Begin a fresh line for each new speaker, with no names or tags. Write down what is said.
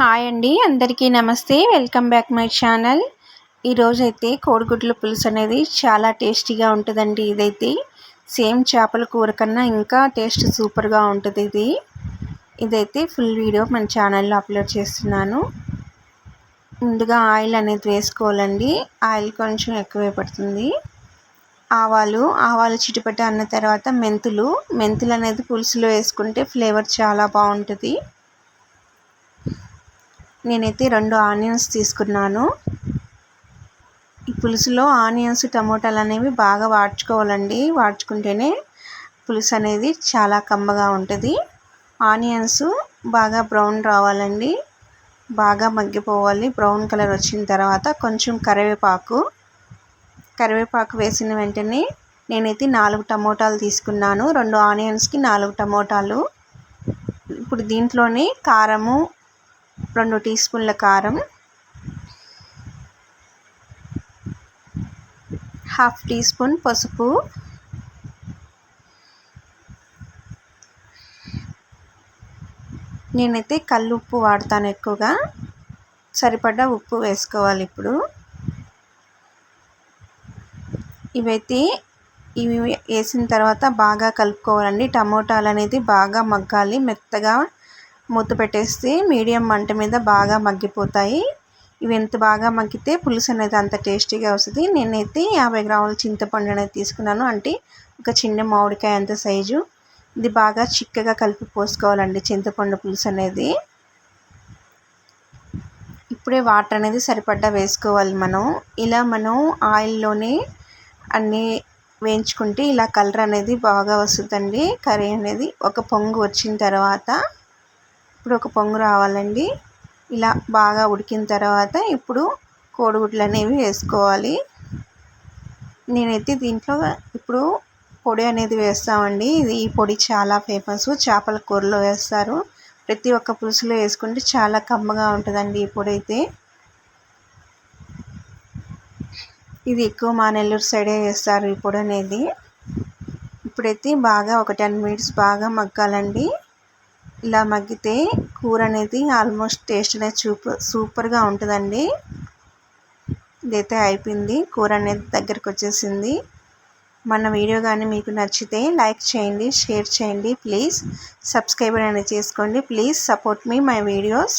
Hi అండి అందరికీ నమస్తే. వెల్కమ్ బ్యాక్ మై ఛానల్ ఈరోజైతే కోడిగుడ్ల పులుసు అనేది చాలా టేస్టీగా ఉంటుందండి ఇదైతే. సేమ్ చేపల కూర కన్నా ఇంకా టేస్ట్ సూపర్గా ఉంటుంది ఇది. ఇదైతే ఫుల్ వీడియో మన ఛానల్లో అప్లోడ్ చేస్తున్నాను. ముందుగా ఆయిల్ అనేది వేసుకోవాలండి. ఆయిల్ కొంచెం ఎక్కువే పడుతుంది. ఆవాలు ఆవాలు చిటిపట అన్న తర్వాత మెంతులు. మెంతులు అనేది పులుసులో వేసుకుంటే ఫ్లేవర్ చాలా బాగుంటుంది. నేనైతే రెండు ఆనియన్స్ తీసుకున్నాను. ఈ పులుసులో ఆనియన్స్ టమోటాలు అనేవి బాగా వాడ్చుకోవాలండి. వాడ్చుకుంటేనే పులుసు అనేది చాలా కమ్మగా ఉంటుంది. ఆనియన్స్ బాగా బ్రౌన్ రావాలండి. బాగా మగ్గిపోవాలి. బ్రౌన్ కలర్ వచ్చిన తర్వాత కొంచెం కరివేపాకు. కరివేపాకు వేసిన వెంటనే నేనైతే నాలుగు టమోటాలు తీసుకున్నాను. రెండు ఆనియన్స్కి నాలుగు టమోటాలు. ఇప్పుడు దీంట్లోనే కారము రెండు టీ స్పూన్ల కారం. హాఫ్ టీ స్పూన్ పసుపు. నేనైతే కళ్ళు ఉప్పు వాడతాను ఎక్కువగా. సరిపడ్డ ఉప్పు వేసుకోవాలి ఇప్పుడు. ఇవైతే ఇవి వేసిన తర్వాత బాగా కలుపుకోవాలండి. టమోటాలు అనేది బాగా మగ్గాలి మెత్తగా మూత పెట్టేస్తే మీడియం మంట మీద బాగా మగ్గిపోతాయి. ఇవి ఎంత బాగా మగ్గితే పులుసు అనేది అంత టేస్టీగా వస్తుంది. నేనైతే యాభై గ్రాముల చింతపండు అనేది తీసుకున్నాను. అంటే ఒక చిన్న మామిడికాయ అంత సైజు. ఇది బాగా చిక్కగా కలిపి పోసుకోవాలండి చింతపండు పులుసు అనేది. ఇప్పుడే వాటర్ అనేది సరిపడ్డా వేసుకోవాలి మనం. ఇలా మనం ఆయిల్లోనే అన్నీ వేయించుకుంటే ఇలా కలర్ అనేది బాగా వస్తుందండి. కర్రీ అనేది ఒక పొంగు వచ్చిన తర్వాత ఇప్పుడు ఒక పొంగు రావాలండి. ఇలా బాగా ఉడికిన తర్వాత ఇప్పుడు కోడిగుడ్లు అనేవి వేసుకోవాలి. నేనైతే దీంట్లో ఇప్పుడు పొడి అనేది వేస్తామండి. ఇది ఈ పొడి చాలా ఫేమస్. చేపల కూరలో వేస్తారు. ప్రతి ఒక్క పులుసులో వేసుకుంటే చాలా కమ్మగా ఉంటుందండి ఈ పొడి అయితే. ఇది ఎక్కువ మా నెల్లూరు సైడే వేస్తారు ఈ పొడి అనేది. ఇప్పుడైతే బాగా ఒక టెన్ మినిట్స్ బాగా మగ్గాలండి. ఇలా మగ్గితే కూర అనేది ఆల్మోస్ట్ టేస్ట్ అనేది సూపర్ సూపర్గా ఉంటుందండి. ఇదైతే అయిపోయింది. కూర అనేది దగ్గరకు వచ్చేసింది మన వీడియో కానీ మీకు నచ్చితే లైక్ చేయండి షేర్ చేయండి. ప్లీజ్ సబ్స్క్రైబర్ అనేది చేసుకోండి. Please support me my videos.